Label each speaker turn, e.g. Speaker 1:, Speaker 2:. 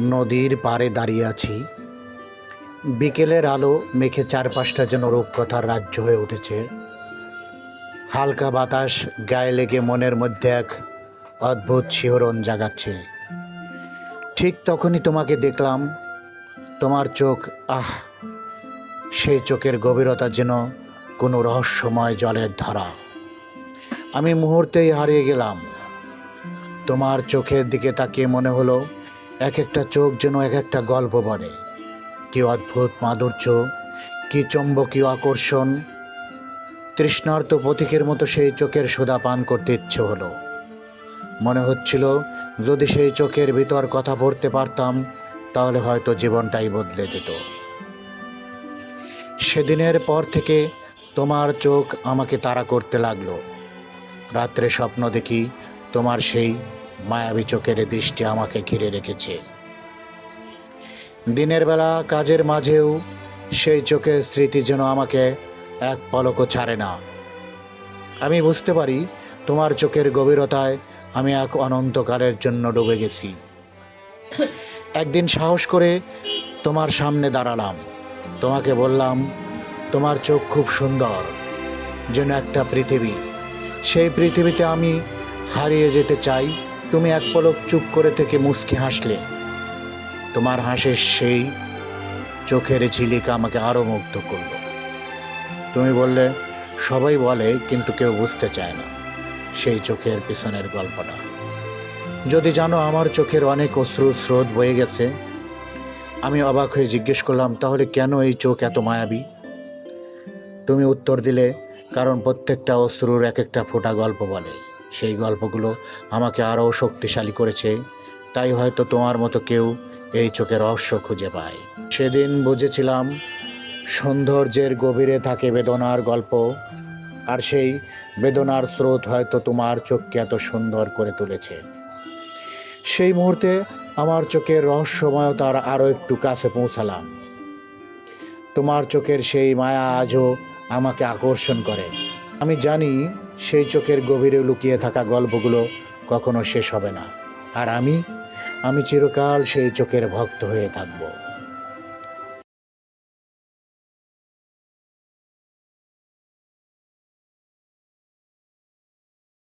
Speaker 1: নদীর পাড়ে দাঁড়িয়ে আছি। বিকেলের আলো মেঘে চারপাশটা যেন রূপকথার রাজ্য হয়ে উঠেছে। হালকা বাতাস গায়ে লেগে মনের মধ্যে এক অদ্ভুত শিহরণ জাগাচ্ছে। ঠিক তখনই তোমাকে দেখলাম। তোমার চোখ, আহ! সেই চোখের গভীরতা যেন কোনো রহস্যময় জলের ধারা। আমি মুহূর্তেই হারিয়ে গেলাম। তোমার চোখের দিকে তাকিয়ে মনে হলো এক একটা চোখ যেন এক একটা গল্প বলে কি অদ্ভুত মাধুর্য, কি চম্বকীয় আকর্ষণ। তৃষ্ণার্ত প্রতীকের মতো সেই চোখের সোদা পান করতে ইচ্ছে হলো। মনে হচ্ছিল, যদি সেই চোখের ভিতর কথা পড়তে পারতাম, তাহলে হয়তো জীবনটাই বদলে যেত সেদিনের পর থেকে তোমার চোখ আমাকে তাড়া করতে লাগল। রাত্রে স্বপ্ন দেখি তোমার সেই মায়াবী চোখের দৃষ্টি আমাকে ঘিরে রেখেছে। দিনের বেলা কাজের মাঝেও সেই চোখের স্মৃতি যেন আমাকে এক পলকও ছাড়ে না। আমি বুঝতে পারি তোমার চোখের গভীরতায় আমি এক অনন্তকালের জন্য ডুবে গেছি। একদিন সাহস করে তোমার সামনে দাঁড়ালাম। তোমাকে বললাম, তোমার চোখ খুব সুন্দর, যেন একটা পৃথিবী। সেই পৃথিবীতে আমি হারিয়ে যেতে চাই তুমি এক পলক চুপ করে থেকে মুচকি হাসলে। তোমার হাসির সেই চোখের ঝিলিকা আমাকে আরও মুগ্ধ করল। তুমি বললে, সবাই বলে, কিন্তু কেউ বুঝতে চায় না। সেই চোখের পিছনের গল্পটা। যদি জানো আমার চোখের অনেক অশ্রু স্রোত বয়ে গেছে, আমি অবাক হয়ে জিজ্ঞেস করলাম, তাহলে কেন এই চোখ এত মায়াবী? তুমি উত্তর দিলে, কারণ প্রত্যেকটা অশ্রুর এক একটা ফোঁটা গল্প বলে। সেই গল্পগুলো আমাকে আরও শক্তিশালী করেছে, তাই হয়তো তোমার মতো কেউ এই চোখের রহস্য খুঁজে পায়। সেদিন বুঝেছিলাম সৌন্দর্যের গভীরে থাকে বেদনার গল্প, আর সেই বেদনার স্রোত হয়তো তোমার চোখকে এত সুন্দর করে তুলেছে। সেই মুহূর্তে আমার চোখের রহস্যময়তার আরও একটু কাছে পৌঁছালাম। তোমার চোখের সেই মায়া আজও আমাকে আকর্ষণ করে। আমি জানি সেই চোখের গভীরে লুকিয়ে থাকা গল্পগুলো কখনো শেষ হবে না। আর আমি আমি চিরকাল সেই চোখের ভক্ত হয়ে থাকব।